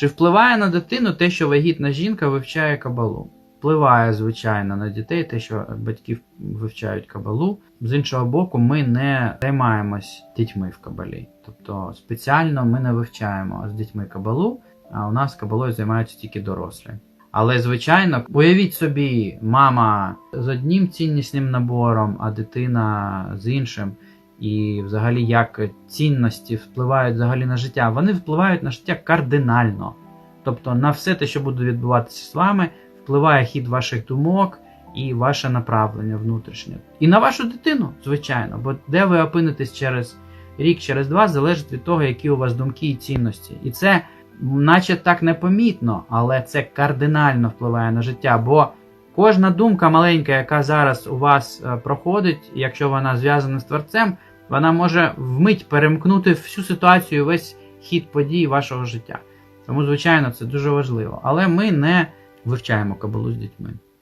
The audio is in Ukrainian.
Чи впливає на дитину те, що вагітна жінка вивчає кабалу? Впливає, звичайно, на дітей, те, що батьки вивчають кабалу. З іншого боку, ми не займаємось дітьми в кабалі. Тобто спеціально ми не вивчаємо з дітьми кабалу, а у нас кабалою займаються тільки дорослі. Але, звичайно, уявіть собі, мама з одним ціннісним набором, а дитина з іншим. І взагалі як цінності впливають взагалі на життя. Вони впливають на життя кардинально. Тобто на все те, що буде відбуватися з вами, впливає хід ваших думок і ваше направлення внутрішнє. І на вашу дитину, звичайно, бо де ви опинитесь через рік, через два, залежить від того, які у вас думки і цінності. І це, наче так непомітно, але це кардинально впливає на життя. Бо кожна думка маленька, яка зараз у вас е, проходить, якщо вона зв'язана з творцем, вона може вмить перемкнути всю ситуацію, весь хід подій вашого життя. Тому, звичайно, це дуже важливо. Але ми не вивчаємо кабалу з дітьми.